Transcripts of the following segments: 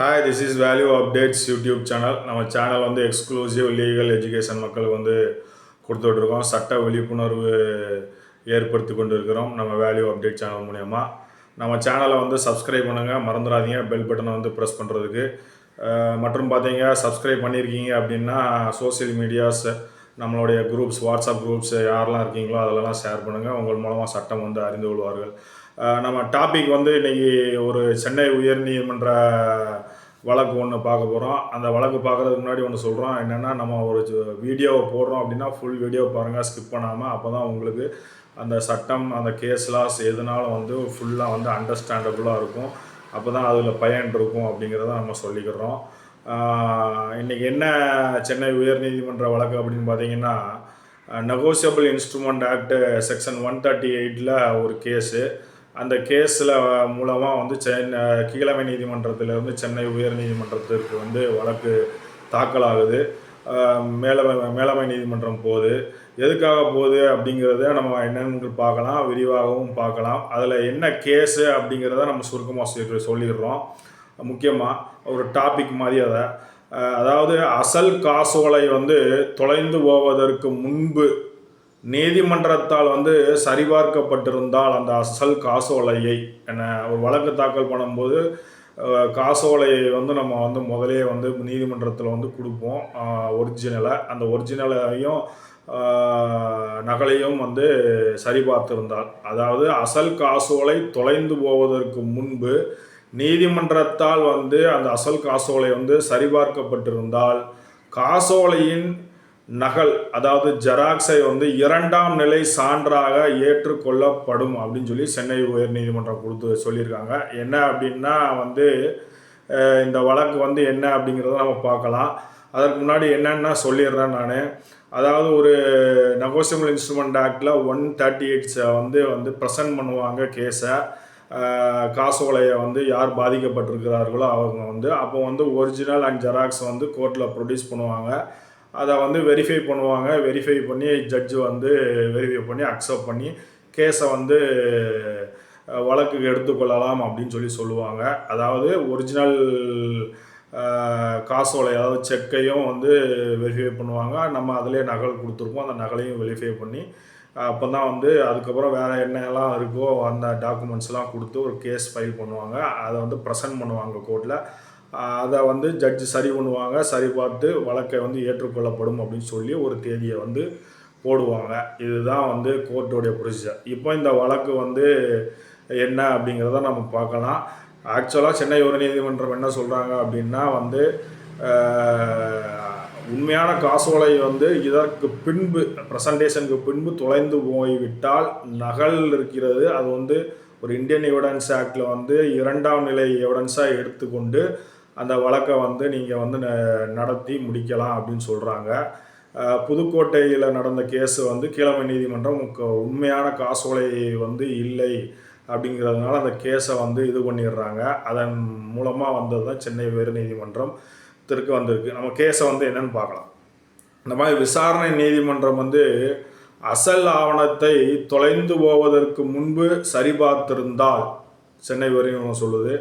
Hi this is value updates YouTube channel நம்ம channel வந்து exclusive legal education மக்களுக்கு வந்து கொடுத்துட்ருக்கோம். சட்ட விழிப்புணர்வு ஏற்படுத்தி கொண்டு இருக்கிறோம் நம்ம வேல்யூ அப்டேட் சேனல் மூலயமா. நம்ம சேனலை வந்து சப்ஸ்கிரைப் பண்ணுங்கள் மறந்துடாதீங்க. பெல் பட்டனை வந்து ப்ரெஸ் பண்ணுறதுக்கு மற்றும் பார்த்தீங்க சப்ஸ்கிரைப் பண்ணியிருக்கீங்க அப்படின்னா சோசியல் மீடியாஸ் நம்மளுடைய குரூப்ஸ் வாட்ஸ்அப் குரூப்ஸ் யாரெல்லாம் இருக்கீங்களோ அதிலலாம் ஷேர் பண்ணுங்கள் உங்கள் மூலமாக சட்டம் வந்து அறிந்து கொள்வார்கள். நம்ம டாபிக் வந்து இன்றைக்கி ஒரு சென்னை உயர்நீதிமன்ற வழக்கு ஒன்று பார்க்க போகிறோம் அந்த வழக்கு பார்க்குறதுக்கு முன்னாடி ஒன்று சொல்கிறோம் என்னென்னா நம்ம ஒரு வீடியோவை போடுறோம் அப்படின்னா ஃபுல் வீடியோ பாருங்கள் ஸ்கிப் பண்ணாமல் அப்போ தான் உங்களுக்கு அந்த சட்டம் அந்த கேஸ்லாஸ் எதுனாலும் வந்து ஃபுல்லாக வந்து அண்டர்ஸ்டாண்டபுளாக இருக்கும். அப்போ தான் அதில் பயன் இருக்கும் அப்படிங்கிறத நம்ம சொல்லிக்கிறோம். இன்றைக்கி என்ன சென்னை உயர்நீதிமன்ற வழக்கு அப்படின்னு பார்த்தீங்கன்னா negotiable instrument act section one thirty எயிட்டில் ஒரு கேஸு அந்த கேஸில் மூலமாக வந்து சென்னை கீழமை நீதிமன்றத்திலிருந்து சென்னை உயர் நீதிமன்றத்திற்கு வந்து வழக்கு தாக்கலாகுது. ஆஹ் மேலவை மேலவை நீதிமன்றம் போகுது. எதுக்காக போகுது அப்படிங்கிறத நம்ம என்னென்று பார்க்கலாம் விரிவாகவும் பார்க்கலாம். அதில் என்ன கேஸு அப்படிங்கிறத நம்ம சுருக்கமாக சொல்லி சொல்லிடுறோம். முக்கியமாக ஒரு டாபிக் மாதிரி அதை. அதாவது அசல் காசோலை வந்து தொலைந்து போவதற்கு முன்பு நீதிமன்றத்தால் வந்து சரிபார்க்கப்பட்டிருந்தால் அந்த அசல் காசோலையை என்ன ஒரு வழக்கு தாக்கல் பண்ணும்போது காசோலையை வந்து நம்ம வந்து முதலே வந்து நீதிமன்றத்தில் வந்து கொடுப்போம். ஒரிஜினலை அந்த ஒரிஜினலையும் நகலையும் வந்து சரிபார்த்திருந்தால். அதாவது அசல் காசோலை தொலைந்து போவதற்கு முன்பு நீதிமன்றத்தால் வந்து அந்த அசல் காசோலை வந்து சரிபார்க்கப்பட்டிருந்தால் காசோலையின் நகல் அதாவது ஜெராக்ஸை வந்து இரண்டாம் நிலை சான்றாக ஏற்றுக்கொள்ளப்படும் அப்படின்னு சொல்லி சென்னை உயர்நீதிமன்றம் கொடுத்து சொல்லியிருக்காங்க. என்ன அப்படின்னா வந்து இந்த வழக்கு வந்து என்ன அப்படிங்கிறத நம்ம பார்க்கலாம். அதற்கு முன்னாடி என்னென்ன சொல்லிடுறேன் நான். அதாவது ஒரு நெகோசியபிள் இன்ஸ்ட்ருமெண்ட் ஆக்டில் ஒன் தேர்ட்டி எயிட்ஸை வந்து வந்து ப்ரெசன்ட் பண்ணுவாங்க கேஸை காசோலையை வந்து யார் பாதிக்கப்பட்டிருக்கிறார்களோ அவங்க வந்து அப்போ வந்து ஒரிஜினல் அண்ட் ஜெராக்ஸ் வந்து கோர்ட்டில் ப்ரொடியூஸ் பண்ணுவாங்க. அதை வந்து வெரிஃபை பண்ணுவாங்க. வெரிஃபை பண்ணி ஜட்ஜு வந்து வெரிஃபை பண்ணி அக்செப்ட் பண்ணி கேஸை வந்து வழக்கு எடுத்துக்கொள்ளலாம் அப்படின்னு சொல்லி சொல்லுவாங்க. அதாவது ஒரிஜினல் காசோலை அதாவது செக்கையும் வந்து வெரிஃபை பண்ணுவாங்க. நம்ம அதிலே நகல் கொடுத்துருப்போம் அந்த நகலையும் வெரிஃபை பண்ணி அப்போ தான் வந்து அதுக்கப்புறம் வேறு என்னெல்லாம் இருக்கோ அந்த டாக்குமெண்ட்ஸ்லாம் கொடுத்து ஒரு கேஸ் ஃபைல் பண்ணுவாங்க. அதை வந்து ப்ரெசன்ட் பண்ணுவாங்க கோர்ட்டில் அதை வந்து ஜட்ஜு சரி பண்ணுவாங்க சரி பார்த்து வழக்கை வந்து ஏற்றுக்கொள்ளப்படும் அப்படின்னு சொல்லி ஒரு தேதியை வந்து போடுவாங்க. இதுதான் வந்து கோர்ட்டோடைய ப்ரொசீஜர் இப்போ இந்த வழக்கு வந்து என்ன அப்படிங்கிறத நம்ம பார்க்கலாம். ஆக்சுவலாக சென்னை உயர்நீதிமன்றம் என்ன சொல்கிறாங்க அப்படின்னா வந்து உண்மையான காசோலை வந்து இதற்கு பின்பு ப்ரெசன்டேஷனுக்கு பின்பு தொலைந்து போய்விட்டால் நகல் இருக்கிறது. அது வந்து ஒரு இந்தியன் எவிடன்ஸ் ஆக்டில் வந்து இரண்டாம் நிலை எவிடன்ஸாக எடுத்துக்கொண்டு அந்த வழக்கை வந்து நீங்கள் வந்து ந- நடத்தி முடிக்கலாம் அப்படின்னு சொல்கிறாங்க புதுக்கோட்டையில் நடந்த கேஸ் வந்து கீழமை நீதிமன்றம் உண்மையான காசோலை வந்து இல்லை அப்படிங்கிறதுனால அந்த கேஸை வந்து இது பண்ணிடுறாங்க. அதன் மூலமாக வந்தது தான் சென்னை உயர்நீதிமன்றம் திருக்கு வந்திருக்கு. நம்ம கேஸை வந்து என்னன்னு பார்க்கலாம். இந்த மாதிரி விசாரணை நீதிமன்றம் வந்து அசல் ஆவணத்தை தொலைந்து போவதற்கு முன்பு சரிபார்த்திருந்தால் சென்னை உயர்நீதிமன்றம் சொல்லுது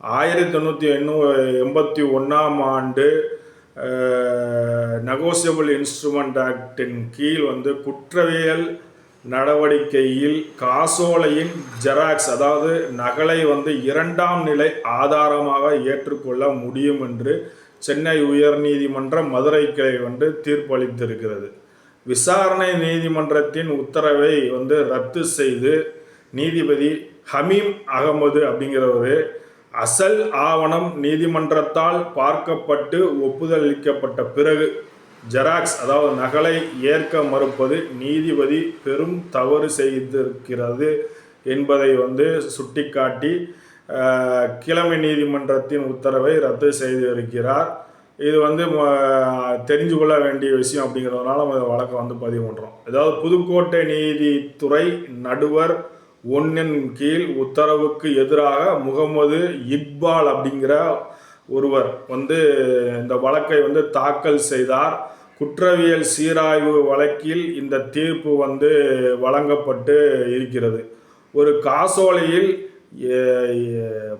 ஆயிரத்தி தொண்ணூற்றி எண்ணூ எண்பத்தி ஒன்றாம் ஆண்டு நெகோசியபிள் இன்ஸ்ட்ருமெண்ட் ஆக்டின் கீழ் வந்து குற்றவியல் நடவடிக்கையில் காசோலையின் ஜெராக்ஸ் அதாவது நகலை வந்து இரண்டாம் நிலை ஆதாரமாக ஏற்றுக்கொள்ள முடியும் என்று சென்னை உயர்நீதிமன்ற மதுரை கிளை வந்து தீர்ப்பளித்திருக்கிறது. விசாரணை நீதிமன்றத்தின் உத்தரவை வந்து ரத்து செய்து நீதிபதி ஹமீம் அகமது அப்படிங்கிறவர் அசல் ஆவணம் நீதிமன்றத்தால் பார்க்கப்பட்டு ஒப்புதல் அளிக்கப்பட்ட பிறகு ஜெராக்ஸ் அதாவது நகலை ஏற்க மறுப்பது நீதிபதி பெரும் தவறு செய்திருக்கிறது என்பதை வந்து சுட்டிக்காட்டி கிழமை நீதிமன்றத்தின் உத்தரவை ரத்து செய்திருக்கிறார். இது வந்து ம- தெரிஞ்சு கொள்ள வேண்டிய விஷயம் அப்படிங்கிறதுனால நம்ம வந்து பதிவு பண்ணுறோம் அதாவது புதுக்கோட்டை நீதித்துறை நடுவர் ஒன்னின் கீழ் உத்தரவுக்கு எதிராக முகமது இக்பால் அப்படிங்கிற ஒருவர் வந்து இந்த வழக்கை வந்து தாக்கல் செய்தார். குற்றவியல் சீராய்வு வழக்கில் இந்த தீர்ப்பு வந்து வழங்கப்பட்டு இருக்கிறது. ஒரு காசோலையில்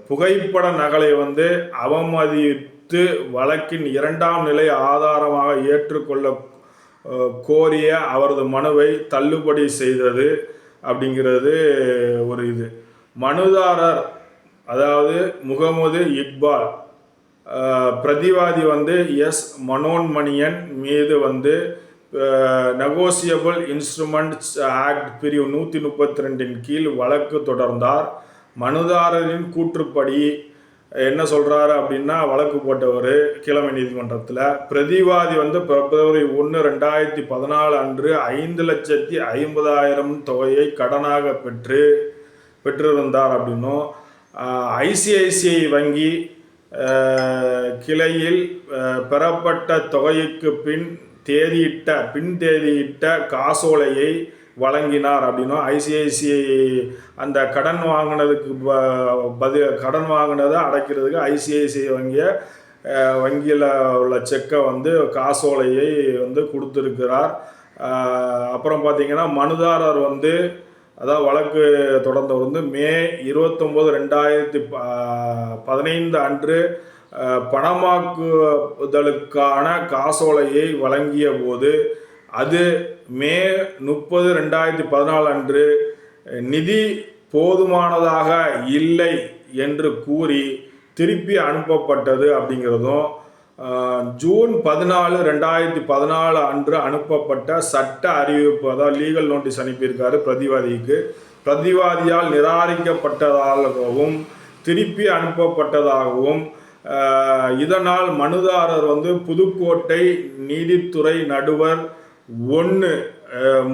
புகைப்பட நகலை வந்து அவமதித்து வழக்கின் இரண்டாம் நிலை ஆதாரமாக ஏற்றுக்கொள்ள கோரிய அவரது மனுவை தள்ளுபடி செய்தது. அப்படிங்கிறது ஒரு இது. மனுதாரர் அதாவது முகமது இக்பால் பிரதிவாதி வந்து எஸ் மனோன்மணியன் மீது வந்து நெகோசியபிள் இன்ஸ்ட்ருமெண்ட்ஸ் ஆக்ட் பிரிவு நூற்றி முப்பத்தி ரெண்டின் கீழ் வழக்கு தொடர்ந்தார். மனுதாரரின் கூற்றுப்படி என்ன சொல்கிறாரு அப்படின்னா வழக்கு போட்டவர் கிழமை நீதிமன்றத்தில் பிரதிவாதி வந்து பிப்ரவரி ஒன்று ரெண்டாயிரத்தி பதினாலு அன்று ஐந்து லட்சத்தி ஐம்பதாயிரம் தொகையை கடனாக பெற்று பெற்றிருந்தார் அப்படின்னும் ஐசிஐசிஐ வங்கி கிளையில் பெறப்பட்ட தொகைக்கு பின் தேதியிட்ட பின் தேதியிட்ட காசோலையை வழங்கினார் அப்படின்னும் ஐசிஐசிஐ அந்த கடன் வாங்கினதுக்கு ப- பதில் கடன் வாங்கினதை அடைக்கிறதுக்கு ஐசிஐசிஐ வங்கியை வங்கியில் உள்ள செக்கை வந்து காசோலையை வந்து கொடுத்துருக்கிறார். அப்புறம் பார்த்தீங்கன்னா மனுதாரர் வந்து அதாவது வழக்கு தொடர்ந்தவர் வந்து மே இருபத்தொம்போது ரெண்டாயிரத்தி ப- பதினைந்து அன்று பணமாக்குதலுக்கான காசோலையை வழங்கிய போது அது மே முப்பது ரெண்டாயிரத்தி பதினாலு அன்று நிதி போதுமானதாக இல்லை என்று கூறி திருப்பி அனுப்பப்பட்டது அப்படிங்கிறதும் ஜூன் பதினாலு ரெண்டாயிரத்தி பதினாலு அன்று அனுப்பப்பட்ட சட்ட அறிவிப்பு அதாவது லீகல் நோட்டீஸ் அனுப்பியிருக்காரு பிரதிவாதிக்கு பிரதிவாதியால் நிராகரிக்கப்பட்டதாகவும் திருப்பி அனுப்பப்பட்டதாகவும் இதனால் மனுதாரர் வந்து புதுக்கோட்டை நீதித்துறை நடுவர் ஒன்று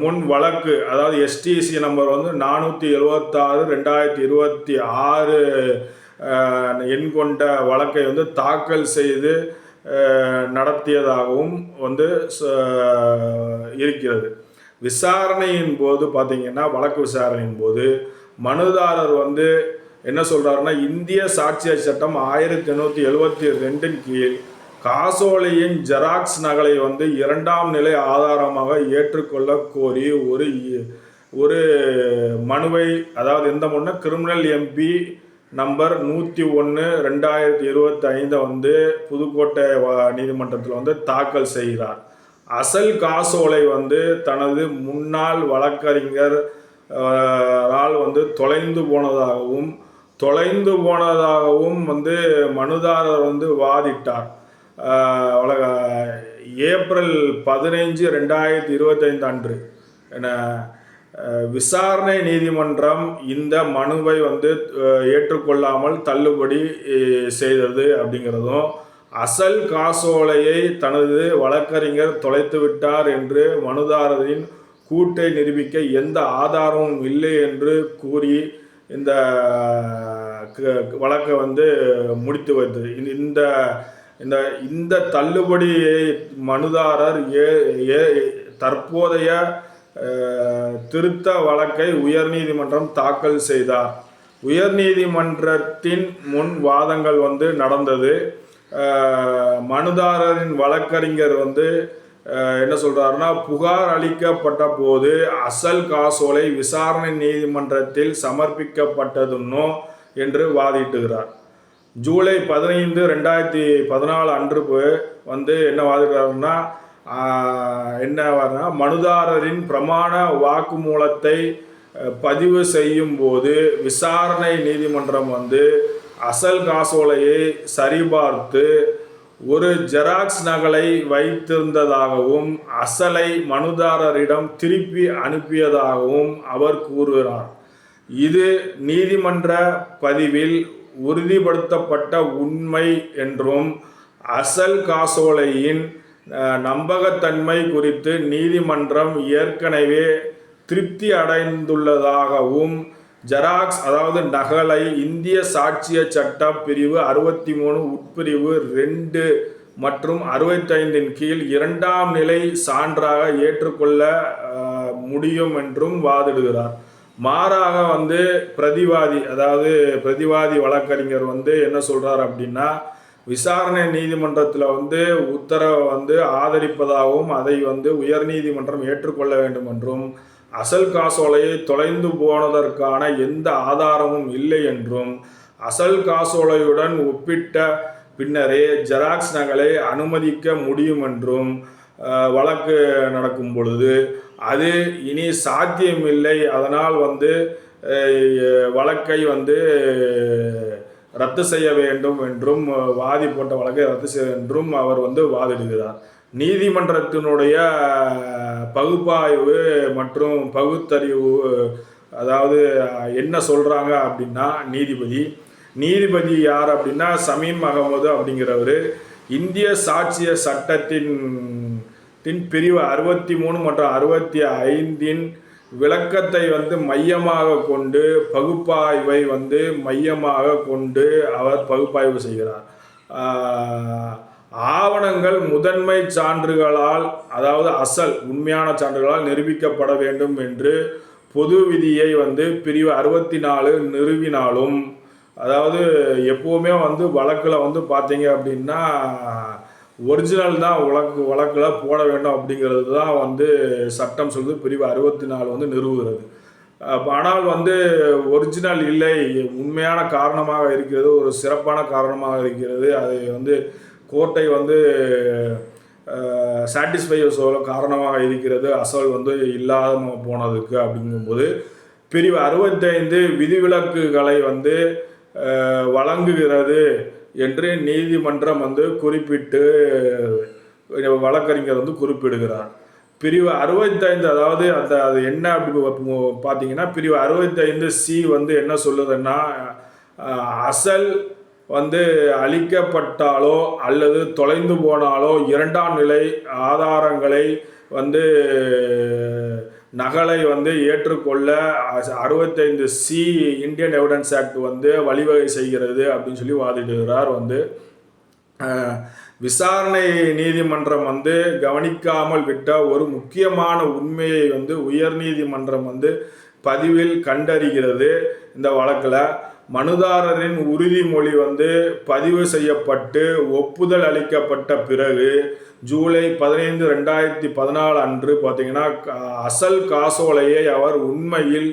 முன் வழக்கு அதாவது எஸ்டிசி நம்பர் வந்து நானூற்றி எழுபத்தாறு ரெண்டாயிரத்தி இருபத்தி ஆறு எண் கொண்ட வழக்கை வந்து தாக்கல் செய்து நடத்தியதாகவும் வந்து ச- இருக்கிறது. விசாரணையின் போது பார்த்தீங்கன்னா வழக்கு விசாரணையின் போது மனுதாரர் வந்து என்ன சொல்கிறாருன்னா இந்திய சாட்சியர் சட்டம் ஆயிரத்தி எண்ணூற்றி எழுபத்தி ரெண்டின் கீழ் காசோலையின் ஜெராக்ஸ் நகலை வந்து இரண்டாம் நிலை ஆதாரமாக ஏற்றுக்கொள்ள கோரி ஒரு இ- ஒரு மனுவை அதாவது எந்த மனுனா கிரிமினல் எம்பி நம்பர் நூற்றி ஒன்று ரெண்டாயிரத்தி இருபத்தி ஐந்தை வந்து புதுக்கோட்டை நீதிமன்றத்தில் வந்து தாக்கல் செய்கிறார். அசல் காசோலை வந்து தனது முன்னாள் வழக்கறிஞர் ஆள் ஆல் வந்து தொலைந்து போனதாகவும் தொலைந்து போனதாகவும் வந்து மனுதாரர் வந்து வாதிட்டார். உலக ஏப்ரல் பதினைஞ்சு ரெண்டாயிரத்தி இருபத்தைந்து அன்று. என விசாரணை நீதிமன்றம் இந்த மனுவை வந்து ஏற்றுக்கொள்ளாமல் தள்ளுபடி செய்தது அப்படிங்கிறதும் அசல் காசோலையை தனது வழக்கறிஞர் தொலைத்து விட்டார் என்று மனுதாரரின் கூட்டை நிரூபிக்க எந்த ஆதாரமும் இல்லை என்று கூறி இந்த க- வழக்கை வந்து முடித்து வைத்தது. இந்த- இந்த இந்த தள்ளுபடி மனுதாரர் ஏ ஏ தற்போதைய திருத்த வழக்கை உயர்நீதிமன்றம் தாக்கல் செய்தார். உயர்நீதிமன்றத்தின் முன் வாதங்கள் வந்து நடந்தது. மனுதாரரின் வழக்கறிஞர் வந்து என்ன சொல்கிறாருன்னா புகார் அளிக்கப்பட்ட போது அசல் காசோலை விசாரணை நீதிமன்றத்தில் சமர்ப்பிக்கப்பட்டதுன்னோ என்று வாதிட்டுகிறார். ஜூலை பதினைந்து ரெண்டாயிரத்தி பதினாலு அன்று போய் வந்து என்ன வாதிடுறாருன்னா என்ன மனுதாரரின் பிரமாண வாக்குமூலத்தை பதிவு செய்யும் போது விசாரணை நீதிமன்றம் வந்து அசல் காசோலையை சரிபார்த்து ஒரு ஜெராக்ஸ் நகலை வைத்திருந்ததாகவும் அசலை மனுதாரரிடம் திருப்பி அனுப்பியதாகவும் அவர் கூறுகிறார். இது நீதிமன்ற பதிவில் உறுதிப்படுத்தப்பட்ட உண்மை என்றும் அசல் காசோலையின் நம்பகத்தன்மை குறித்து நீதிமன்றம் ஏற்கனவே திருப்தி அடைந்துள்ளதாகவும் ஜெராக்ஸ் அதாவது நகலை இந்திய சாட்சிய சட்ட பிரிவு அறுபத்தி மூணு உட்பிரிவு ரெண்டு மற்றும் அறுபத்தைந்தின் கீழ் இரண்டாம் நிலை சான்றாக ஏற்றுக்கொள்ள முடியும் என்றும் வாதிடுகிறார். மாறாக வந்து பிரதிவாதி அதாவது பிரதிவாதி வழக்கறிஞர் வந்து என்ன சொல்கிறார் அப்படின்னா விசாரணை நீதிமன்றத்தில் வந்து உத்தரவை வந்து ஆதரிப்பதாகவும் அதை வந்து உயர்நீதிமன்றம் ஏற்றுக்கொள்ள வேண்டும் என்றும் அசல் காசோலையை தொலைந்து போனதற்கான எந்த ஆதாரமும் இல்லை என்றும் அசல் காசோலையுடன் ஒப்பிட்ட பின்னரே ஜெராக்ஸ் நகலை அனுமதிக்க முடியும் என்றும் வழக்கு நடக்கும் பொழுது அது இனி சாத்தியமில்லை. அதனால் வந்து வழக்கை வந்து ரத்து செய்ய வேண்டும் என்றும் வாதி போட்ட வழக்கை ரத்து செய்ய என்றும் அவர் வந்து வாதிடுகிறார். நீதிமன்றத்தினுடைய பகுப்பாய்வு மற்றும் பகுத்தறிவு அதாவது என்ன சொல்கிறாங்க அப்படின்னா நீதிபதி. நீதிபதி யார் அப்படின்னா சமீம் அகமது அப்படிங்கிறவர். இந்திய சாட்சிய சட்டத்தின் தின் பிரிவு அறுபத்தி மூணு மற்றும் அறுபத்தி ஐந்தின் விளக்கத்தை வந்து மையமாக கொண்டு பகுப்பாய்வை வந்து மையமாக கொண்டு அவர் பகுப்பாய்வு செய்கிறார். ஆவணங்கள் முதன்மை சான்றுகளால் அதாவது அசல் உண்மையான சான்றுகளால் நிரூபிக்கப்பட வேண்டும் என்று பொது விதியை வந்து பிரிவு அறுபத்தி நாலு நிறுவினாலும் அதாவது எப்போவுமே வந்து வழக்கில் வந்து பார்த்தீங்க அப்படின்னா ஒரிஜினல் தான் வழக்கு வழக்கில் போட வேண்டும் அப்படிங்கிறது தான் வந்து சட்டம் சொல்லுது. பிரிவு அறுபத்தி நாலு வந்து நிறுவுகிறது. ஆனால் வந்து ஒரிஜினல் இல்லை. உண்மையான காரணமாக இருக்கிறது ஒரு சிறப்பான காரணமாக இருக்கிறது. அது வந்து கோர்ட்டை வந்து சாட்டிஸ்ஃபை சொல்ல காரணமாக இருக்கிறது. அசல் வந்து இல்லாம போனதுக்கு அப்படிங்கும்போது பிரிவு அறுபத்தைந்து விதிவிலக்குகளை வந்து வழங்குகிறது. என்று நீதிமன்றம் வந்து குறிப்பிட்டு வழக்கறிஞர் வந்து குறிப்பிடுகிறார். பிரிவு அறுபத்தைந்து அதாவது அந்த அது என்ன அப்படி பார்த்தீங்கன்னா பிரிவு அறுபத்தைந்து சி வந்து என்ன சொல்லுதுன்னா அசல் வந்து அழிக்கப்பட்டாலோ அல்லது தொலைந்து போனாலோ இரண்டாம் நிலை ஆதாரங்களை வந்து நகலை வந்து ஏற்றுக்கொள்ள அறுபத்தைந்து சி இந்தியன் எவிடன்ஸ் ஆக்ட் வந்து வழிவகை செய்கிறது அப்படின்னு சொல்லி வாதிடுகிறார் வந்து. விசாரணை நீதிமன்றம் வந்து கவனிக்காமல் விட்ட ஒரு முக்கியமான உண்மையை வந்து உயர் நீதிமன்றம் வந்து பதிவில் கண்டறிகிறது. இந்த வழக்கில் மனுதாரரின் உறுதிமொழி வந்து பதிவு செய்யப்பட்டு ஒப்புதல் அளிக்கப்பட்ட பிறகு ஜூலை பதினைந்து ரெண்டாயிரத்தி பதினாலு அன்று பார்த்தீங்கன்னா அசல் காசோலையை அவர் உண்மையில்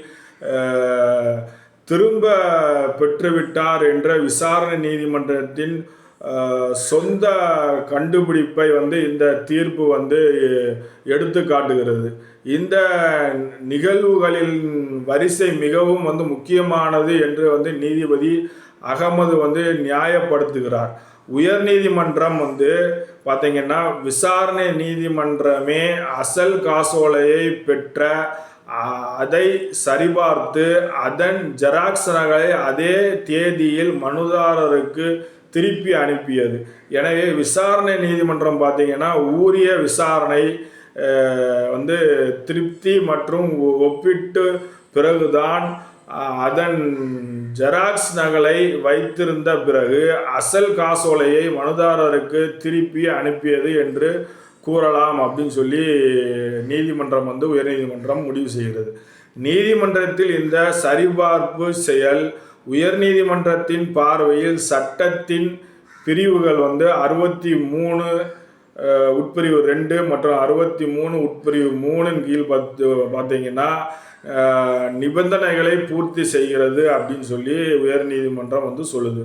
திரும்ப பெற்றுவிட்டார் என்ற விசாரணை நீதிமன்றத்தின் சொந்த கண்டுபிடிப்பை வந்து இந்த தீர்ப்பு வந்து எடுத்து காட்டுகிறது. இந்த நிகழ்வுகளின் வரிசை மிகவும் வந்து முக்கியமானது என்று வந்து நீதிபதி அகமது வந்து நியாயப்படுத்துகிறார். உயர் நீதிமன்றம் வந்து பார்த்தீங்கன்னா விசாரணை நீதிமன்றமே அசல் காசோலையை பெற்ற அதை சரிபார்த்து அதன் ஜெராக்ஸ் நகலை அதே தேதியில் மனுதாரருக்கு திருப்பி அனுப்பியது. எனவே விசாரணை நீதிமன்றம் பார்த்தீங்கன்னா ஊரிய விசாரணை வந்து திருப்தி மற்றும் ஒ- ஒப்பிட்டு பிறகுதான் அதன் ஜெராக்ஸ் நகலை வைத்திருந்த பிறகு அசல் காசோலையை மனுதாரருக்கு திருப்பி அனுப்பியது என்று கூறலாம் அப்படின்னு சொல்லி நீதிமன்றம் வந்து உயர்நீதிமன்றம் முடிவு செய்கிறது. நீதிமன்றத்தில் இந்த சரிபார்ப்பு செயல் உயர்நீதிமன்றத்தின் பார்வையில் சட்டத்தின் பிரிவுகள் வந்து அறுபத்தி மூணு உட்பிரிவு ரெண்டு மற்றும் அறுபத்தி மூணு உட்பிரிவு மூணின் கீழ் பார்த்து பார்த்தீங்கன்னா நிபந்தனைகளை பூர்த்தி செய்கிறது அப்படின்னு சொல்லி உயர்நீதிமன்றம் வந்து சொல்லுது.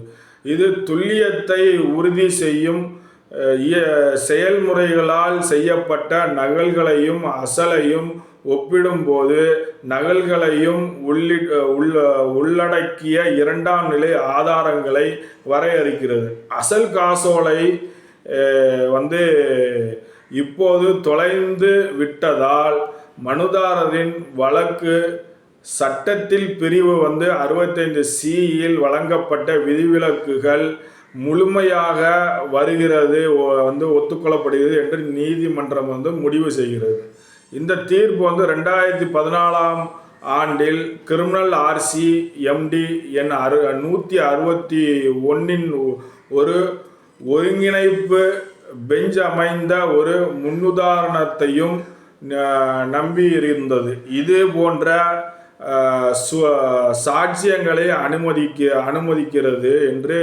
இது துல்லியத்தை உறுதி செய்யும் செயல்முறைகளால் செய்யப்பட்ட நகல்களையும் அசலையும் ஒப்பிடும்போது நகல்களையும் உள்ளி உள்ள உள்ளடக்கிய இரண்டாம் நிலை ஆதாரங்களை வரையறுக்கிறது. அசல் காசோலை வந்து இப்போது தொலைந்து விட்டதால் மனுதாரரின் வழக்கு சட்டத்தில் பிரிவு வந்து அறுபத்தைந்து சியில் வழங்கப்பட்ட விதிவிலக்குகள் முழுமையாக வருகிறது வந்து ஒத்துக்கொள்ளப்படுகிறது என்று நீதிமன்றம் வந்து முடிவு செய்கிறது. இந்த தீர்ப்பு வந்து ரெண்டாயிரத்தி பதினாலாம் ஆண்டில் கிரிமினல் ஆர்சி எம்டி என் அறு நூற்றி அறுபத்தி ஒன்றின் ஒரு ஒருங்கிணைப்பு பெஞ்ச் அமைந்த ஒரு முன்னுதாரணத்தையும் ந- நம்பியிருந்தது. இது போன்ற சாட்சியங்களை அனுமதிக்க அனுமதிக்கிறது என்று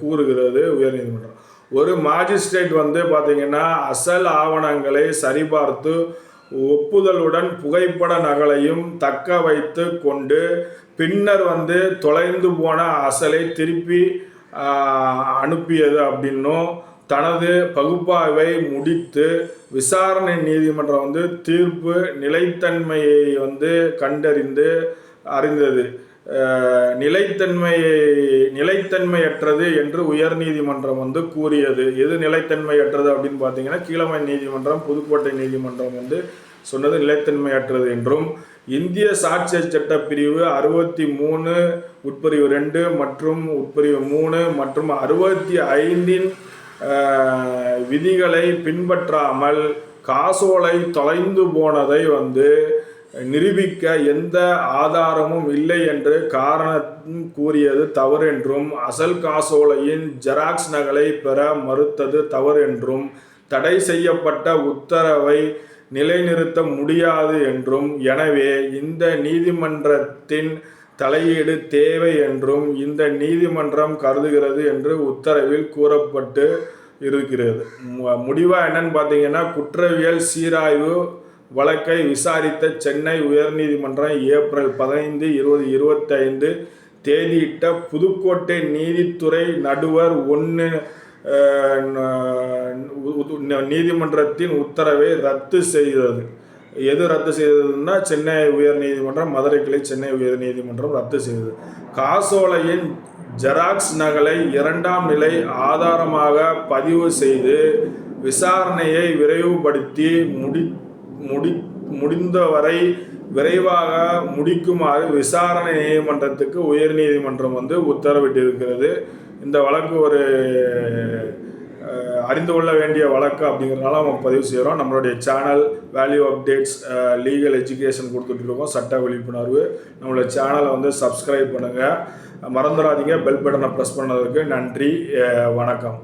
கூறுகிறது உயர்நீதிமன்றம். ஒரு மாஜிஸ்ட்ரேட் வந்து பார்த்தீங்கன்னா அசல் ஆவணங்களை சரிபார்த்து ஒப்புதலுடன் புகைப்பட நகலையும் தக்க வைத்து கொண்டு பின்னர் வந்து தொலைந்து போன அசலை திருப்பி அனுப்பியது அப்படின்னும் தனது பகுப்பாய்வை முடித்து விசாரணை நீதிமன்றம் வந்து தீர்ப்பு நிலைத்தன்மையை வந்து கண்டறிந்து அறிந்தது. நிலைத்தன்மையை நிலைத்தன்மையற்றது என்று உயர் நீதிமன்றம் வந்து கூறியது. எது நிலைத்தன்மையற்றது அப்படின்னு பார்த்தீங்கன்னா கீழமை நீதிமன்றம் புதுக்கோட்டை நீதிமன்றம் வந்து சொன்னது நிலைத்தன்மையற்றது என்றும் இந்திய சாட்சிய சட்ட பிரிவு அறுபத்தி மூணு உட்பிரிவு ரெண்டு மற்றும் உட்பிரிவு மூணு மற்றும் அறுபத்தி ஐந்தின் விதிகளை பின்பற்றாமல் காசோலை தொலைந்து போனதை வந்து நிரூபிக்க எந்த ஆதாரமும் இல்லை என்று காரணம் கூறியது தவறு என்றும் அசல் காசோலையின் ஜெராக்ஸ் நகலை பெற மறுத்தது தவறு என்றும் தடை செய்யப்பட்ட உத்தரவை நிலைநிறுத்த முடியாது என்றும் எனவே இந்த நீதிமன்றத்தின் தலையீடு தேவை என்றும் இந்த நீதிமன்றம் கருதுகிறது என்று உத்தரவில் கூறப்பட்டு இருக்கிறது. முடிவாக என்னன்னு பார்த்தீங்கன்னா குற்றவியல் சீராய்வு வழக்கை விசாரித்த சென்னை உயர்நீதிமன்றம் ஏப்ரல் பதினைந்து இருபது இருபத்தைந்து தேதியிட்ட புதுக்கோட்டை நீதித்துறை நடுவர் ஒன்று நீதிமன்றத்தின் உத்தரவை ரத்து செய்தது. எது ரத்து செய்ததுன்னா சென்னை உயர் நீதிமன்றம் மதுரை கிளை சென்னை உயர் நீதிமன்றம் ரத்து செய்தது. காசோலையின் ஜெராக்ஸ் நகலை இரண்டாம் நிலை ஆதாரமாக பதிவு செய்து விசாரணையை விரைவுபடுத்தி முடி முடி முடிந்தவரை விரைவாக முடிக்குமாறு விசாரணை நீதிமன்றத்துக்கு உயர்நீதிமன்றம் வந்து உத்தரவிட்டிருக்கிறது. இந்த வழக்கு ஒரு அறிந்து கொள்ள வேண்டிய வழக்கு அப்படிங்கிறனால நம்ம பதிவு செய்கிறோம் நம்மளுடைய channel value updates legal education கொடுத்துட்ருக்கோம் சட்ட விழிப்புணர்வு. நம்மளோட சேனலை வந்து சப்ஸ்கிரைப் பண்ணுங்கள் மறந்துடாதீங்க. பெல் பட்டனை ப்ரெஸ் பண்ணதுக்கு நன்றி. வணக்கம்.